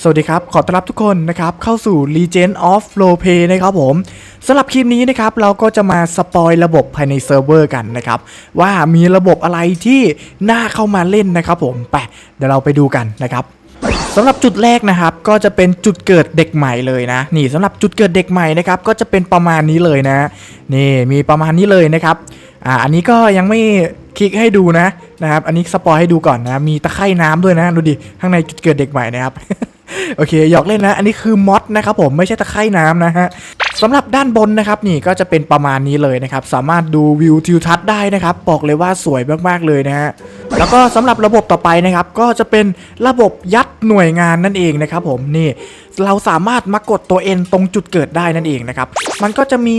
สวัสดีครับ ขอต้อนรับทุกคนนะครับเข้าสู่ Legend of Roleplay นะครับผมสำหรับคลิปนี้นะครับเราก็จะมาสปอยระบบภายในเซิร์ฟเวอร์กันนะครับว่ามีระบบอะไรที่น่าเข้ามาเล่นนะครับผมไปเดี๋ยวเราไปดูกันนะครับสำหรับจุดแรกนะครับก็จะเป็นจุดเกิดเด็กใหม่เลยนะ นี่สำหรับจุดเกิดเด็กใหม่นะครับก็จะเป็นประมาณนี้เลยนะนี่มีประมาณนี้เลยนะครับอ่าอันนี้ก็ยังไม่คลิกให้ดูนะนะครับอันนี้สปอยให้ดูก่อนนะมีตะไคร่น้ำด้วยนะดูดิข้างในจุดเกิดเด็กใหม่นะครับ โอเคหยอกเล่นนะ อันนี้คือมอดนะครับผมไม่ใช่ตะไคร่น้ำนะฮะสำหรับด้านบนนะครับนี่ก็จะเป็นประมาณนี้เลยนะครับ สามารถดูวิวทิวทัศน์ได้นะครับ บอกเลยว่าสวยมากๆเลยนะฮะแล้วก็สำหรับระบบต่อไปนะครับ ก็จะเป็นระบบยัดหน่วยงานนั่นเองนะครับผมนี่เราสามารถมากดตัว N ตรงจุดเกิดได้นั่นเองนะครับ มันก็จะมี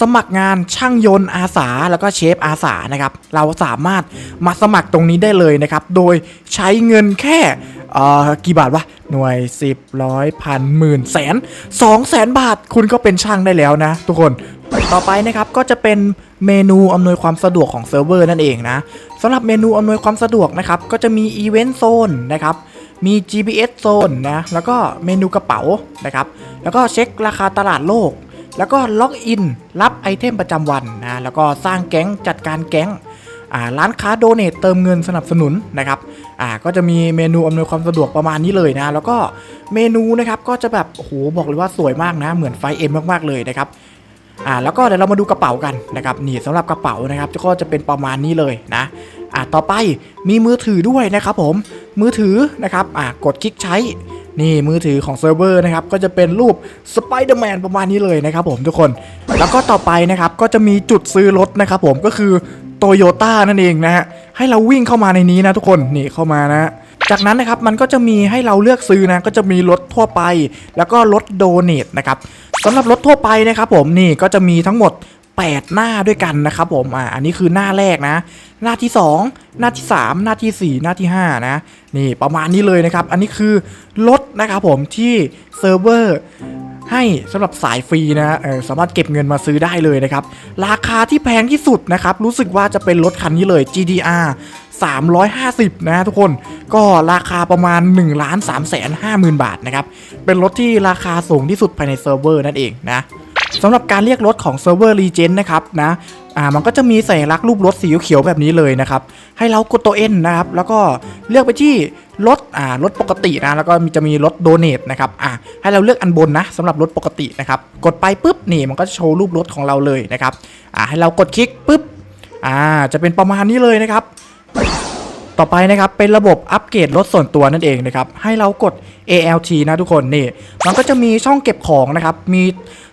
สมัครงานช่างยนต์อาสา แล้วก็เชฟอาสานะครับ เราสามารถมาสมัครตรงนี้ได้เลยนะครับ โดยใช้เงินแค่กี่บาทวะ หน่วย 10ร้อยพันหมื่นแสนสองแสนบาทคุณก็เป็นช่างได้แล้วนะ ทุกคนต่อไปนะครับก็จะเป็นเมนูอำนวยความสะดวกของเซิร์ฟเวอร์นั่นเองนะสำหรับเมนูอำนวยความสะดวกนะครับก็จะมีอีเวนต์โซนนะครับมี GPS โซนนะแล้วก็เมนูกระเป๋านะครับแล้วก็เช็คราคาตลาดโลก แล้วก็ล็อกอินรับไอเทมประจำวันนะแล้วก็สร้างแก๊งจัดการแก๊ง ร้านค้าโดเนทเติมเงินสนับสนุนนะครับอ่าก็จะมีเมนูอำนวยความสะดวกประมาณนี้เลยนะ แล้วก็เมนูนะครับก็จะแบบโอ้โหบอกเลยว่าสวยมากนะ เหมือนไฟเอ็มมากๆเลยนะครับอ่าแล้วก็เดี๋ยวเรามาดูกระเป๋ากันนะครับนี่สำหรับกระเป๋านะครับก็จะเป็นประมาณนี้เลยนะอ่าต่อไปมีมือถือด้วยนะครับผมมือถือนะครับอ่ากดคลิกใช้ นี่มือถือของเซิร์ฟเวอร์นะครับก็จะเป็นรูปสไปเดอร์แมนประมาณนี้เลยนะครับผมทุกคน แล้วก็ต่อไปนะครับก็จะมีจุดซื้อรถนะครับผมก็คือโตโยต้านั่นเองนะฮะให้เราวิ่งเข้ามาในนี้นะทุกคนนี่เข้ามานะ จากนั้นนะครับมันก็จะมีให้เราเลือกซื้อนะก็จะมีรถทั่วไป แล้วก็รถโดเนทนะครับสำหรับรถทั่วไปนะครับผมนี่ก็จะมีทั้งหมด 8 หน้าด้วยกันนะครับผมอ่าอันนี้คือหน้าแรกนะ หน้าที่ 2 หน้าที่ 3 หน้าทีสี่4 หน้าที่ 5 นะ นี่ประมาณนี้เลยนะครับ อันนี้คือรถนะครับผมที่เซิร์ฟเวอร์ให้สำหรับสายฟรีนะเออสามารถเก็บเงินมาซื้อได้เลยนะครับ ราคาที่แพงที่สุดนะครับ รู้สึกว่าจะเป็นรถคันนี้เลย GDR 350 นะทุกคนก็ราคาประมาณ1ล้าน3แสน5หมื่นบาทนะครับ เป็นรถที่ราคาสูงที่สุดภายในเซิร์ฟเวอร์นั่นเองนะ สำหรับการเรียกรถของเซิร์ฟเวอร์ Legend นะครับนะอ่ามันก็จะมีสัญลักษณ์รูปรถสีเขียวแบบนี้เลยนะครับ ให้เรากดตัว N นนะครับ แล้วก็เลือกไปที่รถอ่ารถปกตินะ แล้วก็มีจะมีรถโดเนทนะครับอ่าให้เราเลือกอันบนนะสำหรับรถปกตินะครับ กดไปปุ๊บนี่มันก็จะโชว์รูปรถของเราเลยนะครับอ่าให้เรากดคลิกปุ๊บอ่าจะเป็นประมาณนี้เลยนะครับ ต่อไปนะครับเป็นระบบอัปเกรดรถส่วนตัวนั่นเองนะครับให้เรากด ALT นะทุกคนนี่มันก็จะมีช่องเก็บของนะครับมี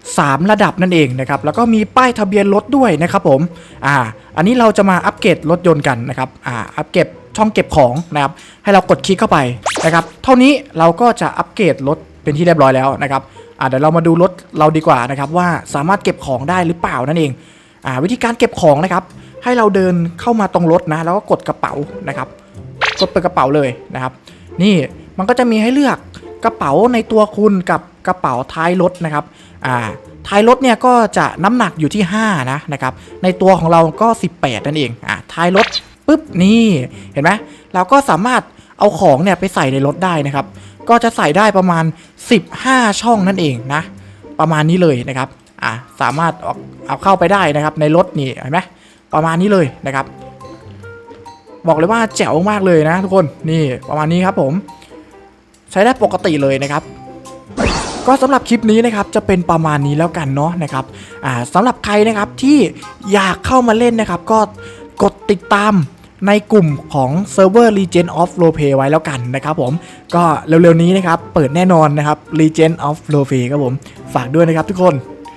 3 ระดับนั่นเองนะครับแล้วก็มีป้ายทะเบียนรถด้วยนะครับผมอ่าอันนี้เราจะมาอัปเกรดรถยนต์กันนะครับอ่าอัปเกรดช่องเก็บของนะครับให้เรากดคลิกเข้าไปนะครับเท่านี้เราก็จะอัปเกรดรถเป็นที่เรียบร้อยแล้วนะครับอ่าเดี๋ยวเรามาดูรถเราดีกว่านะครับว่าสามารถเก็บของได้หรือเปล่านั่นเอง อ่าวิธีการเก็บของนะครับ ให้เราเดินเข้ามาตรงรถนะ แล้วก็กดกระเป๋านะครับ กดเปิดกระเป๋าเลยนะครับ นี่มันก็จะมีให้เลือกกระเป๋าในตัวคุณกับกระเป๋าท้ายรถนะครับอ่าท้ายรถเนี่ยก็จะน้ำหนักอยู่ที่ 5 นะนะครับ ในตัวของเราก็ 18 นั่นเองอ่าท้ายรถปุ๊บนี่เห็นไหมเราก็สามารถเอาของเนี่ยไปใส่ในรถได้นะครับ ก็จะใส่ได้ประมาณ 15 ช่องนั่นเองนะ ประมาณนี้เลยนะครับ อ่าสามารถเอาเอาเข้าไปได้นะครับ ในรถนี่เห็นไหมประมาณนี้เลยนะครับ บอกเลยว่าแจ๋วมากเลยนะทุกคนนี่ประมาณนี้ครับผม ใช้ได้ปกติเลยนะครับก็สำหรับคลิปนี้นะครับจะเป็นประมาณนี้แล้วกันเนาะนะครับอ่าสำหรับใครนะครับที่อยากเข้ามาเล่นนะครับ ก็กดติดตามในกลุ่มของเซิร์ฟเวอร์ Legend of r o p l a y ไว้แล้วกันนะครับผมก็เร็วๆนี้นะครับ เปิดแน่นอนนะครับ Legend of r o p l a y ครับผม ฝากด้วยนะครับทุกคน